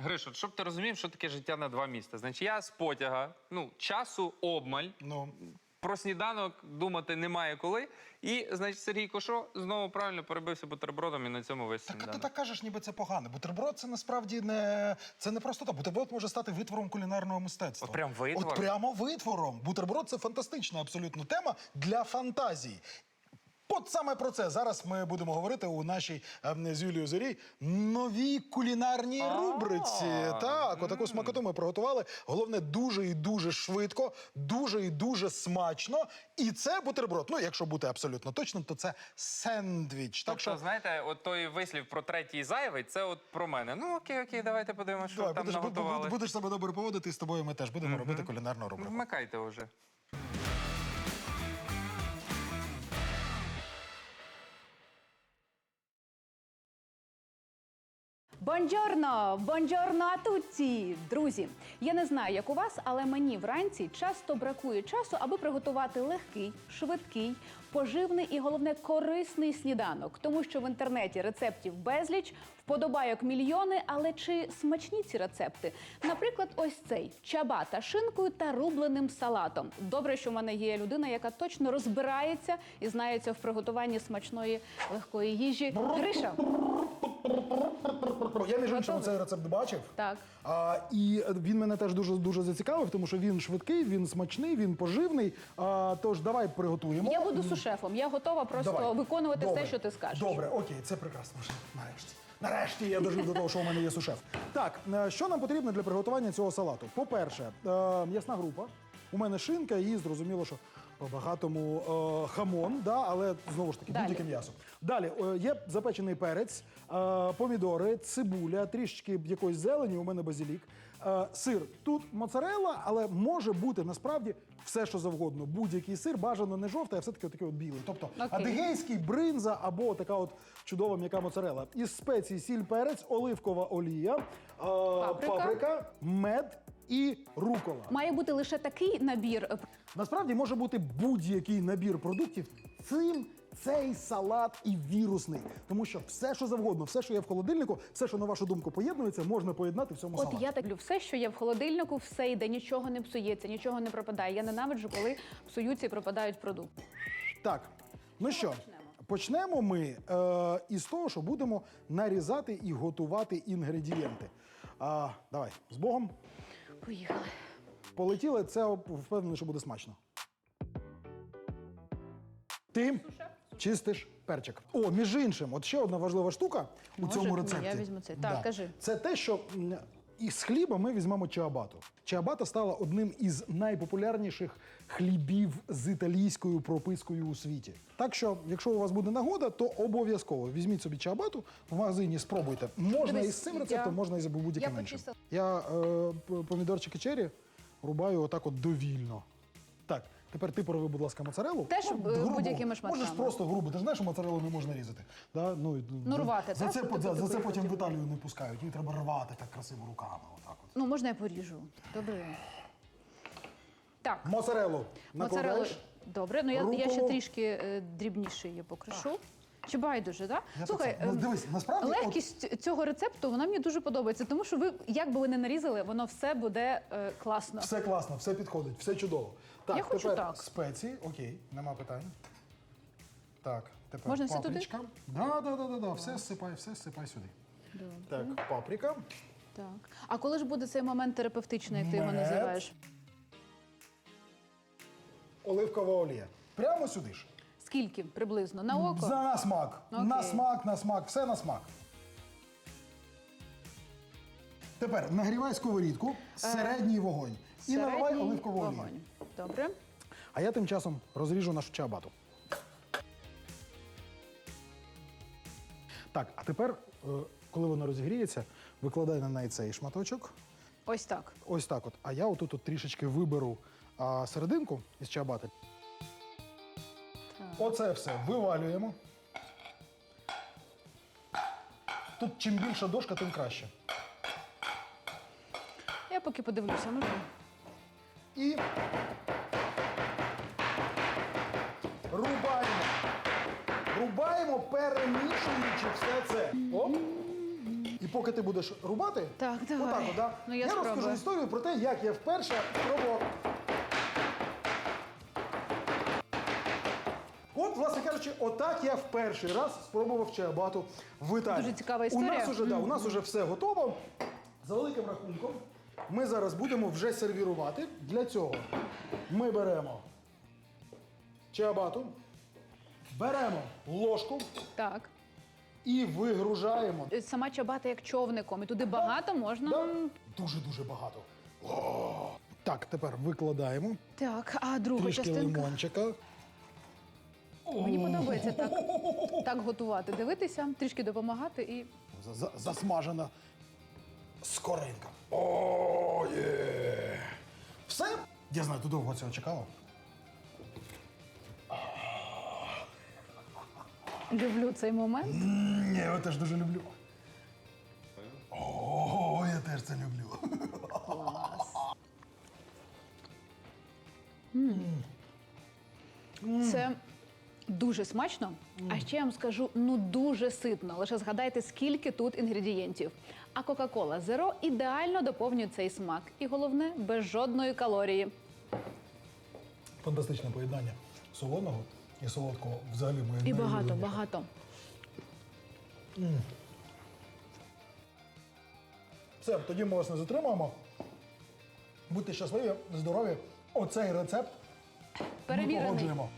Гриш, от щоб ти розумів, що таке життя на два міста. Значить, я з потяга, ну, часу обмаль, Ну, про сніданок думати немає коли. І, значить, Сергій Кошо знову правильно перебився бутербродом і на цьому весь так а ти сніданок. так кажеш, ніби це погано. Бутерброд це насправді не це не просто так. Бутерброд може стати витвором кулінарного мистецтва. От прям витвор? От прямо витвором. Бутерброд це фантастична абсолютно тема для фантазії. От саме про це зараз ми будемо говорити у нашій ем, з Юлією Зорій новій кулінарній рубриці. Так, отаку смакоту ми приготували. Головне, дуже і дуже швидко, дуже і дуже смачно. І це бутерброд. Ну, якщо бути абсолютно точним, то це сендвіч. Так Тобто, що знаєте, от той вислів про третій зайвий, це от про мене. Ну окей, окей, давайте подивимося, що там наготували. будеш себе добре поводити, і з тобою ми теж будемо робити кулінарну рубрику. Вмикайте вже. Бонджорно! Бонджорно а! Друзі, я не знаю, як у вас, але мені вранці часто бракує часу, аби приготувати легкий, швидкий, поживний і головне корисний сніданок. Тому що в інтернеті рецептів безліч, вподобайок мільйони, але чи смачні ці рецепти? Наприклад, ось цей чабата шинкою та рубленим салатом. Добре, що в мене є людина, яка точно розбирається і знається в приготуванні смачної легкої їжі. Гриша, Я між іншим цей рецепт бачив. Так. А, і він мене теж дуже дуже зацікавив, тому що він швидкий, він смачний, він поживний. А, тож давай приготуємо. Я буду сушефом. Я готова просто Давай. виконувати Добре. все, що ти скажеш. Добре, окей, це прекрасно. вже, Нарешті. Нарешті я дожив до того, що у мене є сушеф. Так, е, що нам потрібно для приготування цього салату? По-перше, е, м'ясна група. У мене шинка, і зрозуміло, що по-багатому е, хамон, да, але знову ж таки Далі. будь-яке м'ясо. Далі е, є запечений перець, е, помідори, цибуля, трішечки якоїсь зелені, у мене базилік, е, сир. Тут моцарелла, але може бути насправді все, що завгодно. Будь-який сир, бажано не жовтий, а все-таки такий от білий. Тобто Окей. адигейський, бринза або така от чудова м'яка моцарелла. Із спецій сіль, перець, оливкова олія, е, Паприка. паприка, мед і рукола. Має бути лише такий набір. е, Насправді може бути будь-який набір продуктів. Цим цей салат і вірусний, тому що все, що завгодно, все, що є в холодильнику, все, що на вашу думку поєднується, можна поєднати в цьому От салаті. я так люблю все, що є в холодильнику, все йде, нічого не псується, нічого не пропадає. Я ненавиджу, коли псуються і пропадають продукти. Так, ну що, почнемо ми е, із того, що будемо нарізати і готувати інгредієнти. А, давай, з Богом. Поїхали. Полетіли, це впевнений, що буде смачно. Ти чистиш перчик. О, між іншим, от ще одна важлива штука у Може, цьому рецепті. я візьму це. Так, кажи. Це те, що м, із хліба ми візьмемо чиабату. Чиабата стала одним із найпопулярніших хлібів з італійською пропискою у світі. Так що, якщо у вас буде нагода, то обов'язково візьміть собі чиабату в магазині, спробуйте. Можна із цим рецептом, можна і за будь-яким іншим. Я е, помідорчики чері рубаю отак от довільно. Так, тепер ти порови, будь ласка, моцарелу. Теж, е, грубо. будь-якими шматками. Можеш просто грубо. Ти ж знаєш, що моцарелу не можна різати. Да? Ну, Ну, рвати, за так? це, за, за це потім в. Італію не пускають. Її треба рвати так красиво руками. Отак от. Ну, можна я поріжу. Добре. Так, Моцарелу моцарелу. накладаєш. Добре, ну я, я ще Руколу. трішки е, дрібніше її покришу. Чи байдуже, так? Я Слухай, так само. Ну, ем, дивись, насправді, от- легкість цього рецепту вона мені дуже подобається, тому що ви, як би ви не нарізали, воно все буде е, класно. Все класно, все підходить, все чудово. Так, Я хочу тепер так. спеції, окей, нема питань. Так, тепер Можна все туди? папричка. Да, да, да, да, да. Все сипай, все сипай сюди. Так, паприка. Так. А коли ж буде цей момент терапевтичний, як ти його Мед. називаєш? Оливкова олія. Прямо сюди ж. Скільки приблизно? На око? За на смак. Окей. На смак, на смак, все на смак. Тепер нагрівай сковорідку, середній вогонь. І наливай Е, Середній оливкову олію. вогонь. Добре. А я тим часом розріжу нашу чабату. Так, а тепер, е, коли воно розігріється, викладай на неї цей шматочок. Ось так. Ось так от. А я отут от трішечки виберу а, серединку із чабати. Оце все вивалюємо. Тут чим більша дошка, тим краще. Я поки подивлюся, ну І рубаємо. Рубаємо, перемішуючи все це. Оп. І поки ти будеш рубати, Так, давай. отак, от, да? Ну, я я розкажу спробую. історію про те, як я вперше спробував. От, власне кажучи, отак я в перший раз спробував чиабату в Італії. Дуже цікава У нас уже, да, у нас уже все готово. За великим рахунком, ми зараз будемо вже сервірувати. Для цього ми беремо чиабату, беремо ложку Так. і вигружаємо. Сама чабата як човником, і туди багато можна. Да? Дуже-дуже багато. О! Так, тепер викладаємо Так, а друга трішки частинка. лимончика. Мені подобається так, так готувати. Дивитися, трішки допомагати і. За- за- Засмажена скоринка. О, є! Все? Я знаю, ти довго цього чекала. Люблю цей момент. Ні, я теж дуже люблю. О, я теж це люблю. Це дуже смачно. А ще я вам скажу, ну дуже ситно. Лише згадайте, скільки тут інгредієнтів. А Кока-Кола Зеро ідеально доповнює цей смак. І головне, без жодної калорії. Фантастичне поєднання солоного і солодкого. Взагалі моє І багато, найулюбленіше. багато. Все, тоді ми вас не затримуємо. Будьте щасливі, здорові. Оцей рецепт ми Перевірений. погоджуємо.